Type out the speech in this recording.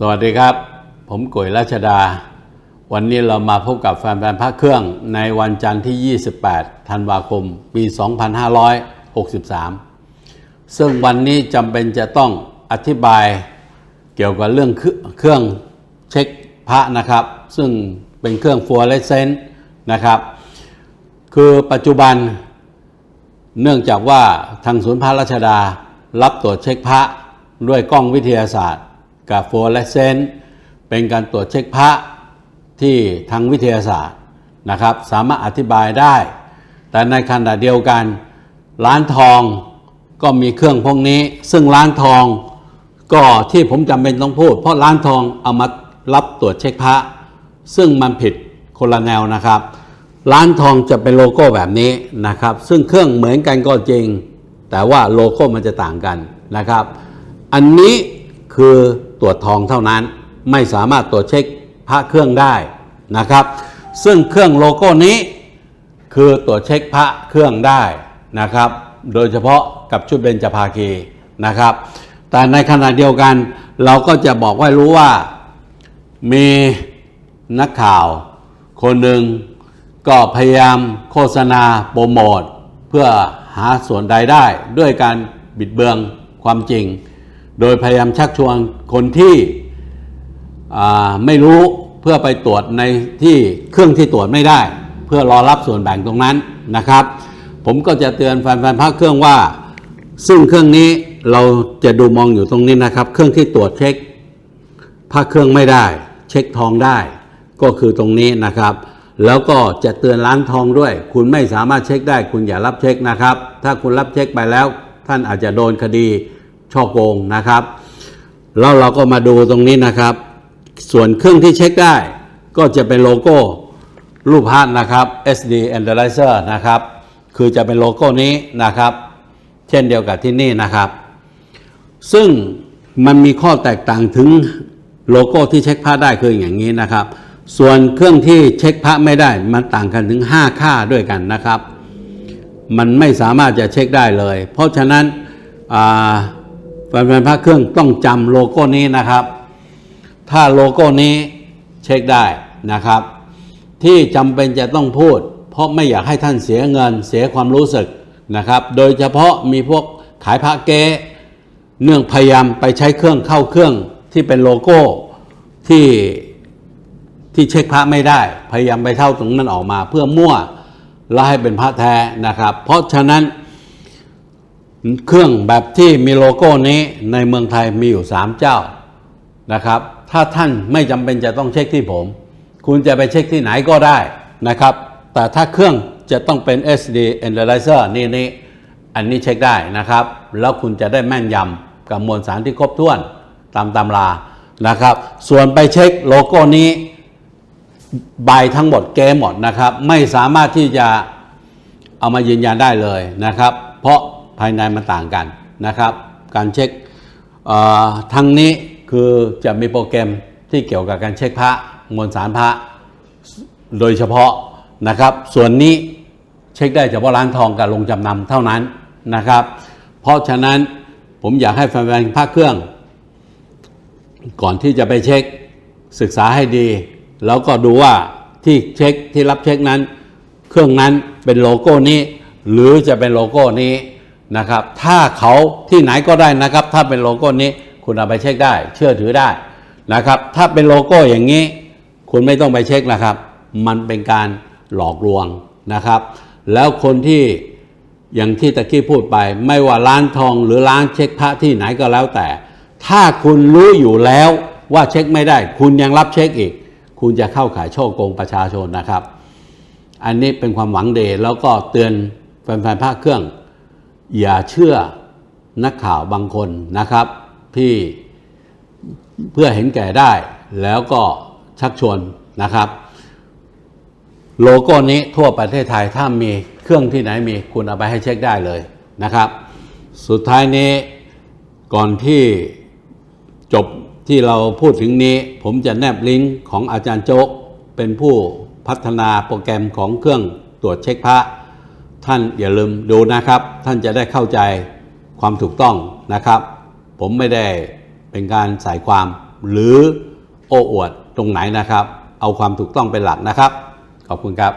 สวัสดีครับ ผมกุยราชดา วันนี้เรามาพบกับแฟนๆพระเครื่องในวันจันทร์ที่ 28 ธันวาคม ปี 2563 ซึ่งวันนี้จำเป็นจะต้องอธิบายเกี่ยวกับเรื่องเครื่องเช็คพระนะครับ ซึ่งเป็นเครื่องฟลูออเรสเซนต์นะครับ คือปัจจุบันเนื่องจากว่าทางศูนย์พระราชดา รับตรวจเช็คพระด้วยกล้องวิทยาศาสตร์ กับฟลูออเรสเซนต์เป็นการตรวจเช็คพระที่ทางวิทยาศาสตร์นะครับ สามารถอธิบายได้ แต่ในขณะเดียวกัน ร้านทองก็มีเครื่องพวกนี้ ซึ่งร้านทองก็ที่ผมจำเป็นต้องพูด เพราะร้านทองเอามารับตรวจเช็คพระ ซึ่งมันผิดคนละแนวนะครับ ร้านทองจะเป็นโลโก้แบบนี้นะครับ ซึ่งเครื่องเหมือนกันก็จริง แต่ว่าโลโก้มันจะต่างกันนะครับ อันนี้ คือตรวจทองเท่านั้น ไม่สามารถตรวจเช็คพระเครื่องได้นะครับ ซึ่งเครื่องโลโก้นี้คือตรวจเช็คพระเครื่องได้นะครับ โดยเฉพาะกับชุดเบญจภาคีนะครับ แต่ในขณะเดียวกันเราก็จะบอกให้รู้ว่ามีนักข่าวคนหนึ่งก็พยายามโฆษณาโปรโมทเพื่อหาส่วนใดได้ด้วยการบิดเบือนความจริง โดยพยายามชักชวนคนที่ไม่รู้เพื่อไปตรวจในที่เครื่องที่ตรวจไม่ได้ เพื่อรอรับส่วนแบ่งตรงนั้นนะครับ ผมก็จะเตือนแฟนๆพระเครื่องว่า ซึ่งเครื่องนี้เราจะดูมองอยู่ตรงนี้นะครับ เครื่องที่ตรวจเช็คพระเครื่องไม่ได้ เช็คทองได้ ก็คือตรงนี้นะครับ แล้วก็จะเตือนร้านทองด้วย คุณไม่สามารถเช็คได้ คุณอย่ารับเช็คนะครับ ถ้าคุณรับเช็คไปแล้ว ท่านอาจจะโดนคดี ช่อโกงนะครับ แล้วเราก็มาดูตรงนี้นะครับ ส่วนเครื่องที่เช็คได้ก็จะเป็นโลโก้รูปพระนะครับ SD Analyzer นะครับ คือจะเป็นโลโก้นี้นะครับ เช่นเดียวกับที่นี่นะครับ ซึ่งมันมีข้อแตกต่างถึงโลโก้ที่เช็คพระได้คืออย่างนี้นะครับ ส่วนเครื่องที่เช็คพระไม่ได้มันต่างกันถึง 5 ค่าด้วยกันนะครับ มันไม่สามารถจะเช็คได้เลย เพราะฉะนั้นอ่า แฟนๆพระเครื่องต้องจำโลโก้นี้นะครับ ถ้าโลโก้นี้เช็คได้นะครับ ที่จำเป็นจะต้องพูด เพราะไม่อยากให้ท่านเสียเงินเสียความรู้สึกนะครับ โดยเฉพาะมีพวกขายพระเก๊เนื่องพยายามไปใช้เครื่องเข้าเครื่องที่เป็นโลโก้ที่ที่เช็คพระไม่ได้ พยายามไปเท่าตรงนั้นออกมา เพื่อมั่วแล้วให้เป็นพระแท้นะครับ เพราะฉะนั้น เครื่องแบบที่มีโลโก้นี้ในเมืองไทยมีอยู่ 3 เจ้านะครับ ถ้าท่านไม่จำเป็นจะต้องเช็คที่ผม คุณจะไปเช็คที่ไหนก็ได้นะครับ แต่ถ้าเครื่องจะต้องเป็น SD Analyzer นี่นี่อันนี้เช็คได้นะครับ แล้วคุณจะได้แม่นยำกับมวลสารที่ครบถ้วนตามตำรานะครับ ส่วนไปเช็คโลโก้นี้ใบทั้งหมดเกมหมดนะครับ ไม่สามารถที่จะเอามายืนยันได้เลยนะครับ เพราะ ภายในมันต่างกันนะครับ การเช็คทั้งนี้คือจะมีโปรแกรมที่เกี่ยวกับการเช็คพระมวลสารพระโดยเฉพาะนะครับ ส่วนนี้เช็คได้เฉพาะร้านทองกับโรงจำนำเท่านั้นนะครับ เพราะฉะนั้นผมอยากให้แฟนๆพระเครื่อง ก่อนที่จะไปเช็คศึกษาให้ดี แล้วก็ดูว่าที่เช็คที่รับเช็คนั้น เครื่องนั้นเป็นโลโก้นี้ หรือจะเป็นโลโก้นี้ นะครับ ถ้าเขาที่ไหนก็ได้นะครับ ถ้าเป็นโลโก้นี้คุณเอาไปเช็คได้ เชื่อถือได้นะครับ ถ้าเป็นโลโก้อย่างนี้ คุณไม่ต้องไปเช็คนะครับ มันเป็นการหลอกลวงนะครับ แล้วคนที่อย่างที่ตะกี้พูดไป ไม่ว่าร้านทองหรือร้านเช็คพระที่ไหนก็แล้วแต่ ถ้าคุณรู้อยู่แล้วว่าเช็คไม่ได้ คุณยังรับเช็คอีก คุณจะเข้าขายช่อโกงประชาชนนะครับ อันนี้เป็นความหวังเดแล้วก็เตือนแฟนๆภาคเครื่อง อย่าเชื่อนักข่าวบางคนนะครับ ที่เพื่อเห็นแก่ได้แล้วก็ชักชวนนะครับ โลโก้นี้ทั่วประเทศไทยถ้ามีเครื่องที่ไหนมีคุณเอาไปให้เช็คได้เลยนะครับ สุดท้ายนี้ก่อนที่จบที่เราพูดถึงนี้ ผมจะแนบลิงก์ของอาจารย์โจ๊กเป็นผู้พัฒนาโปรแกรมของเครื่องตรวจเช็คพระ ท่านอย่าลืมดูนะครับ ท่านจะได้เข้าใจความถูกต้องนะครับ ผมไม่ได้เป็นการใส่ความหรือโอ้อวดตรงไหนนะครับ เอาความถูกต้องเป็นหลักนะครับ ขอบคุณครับ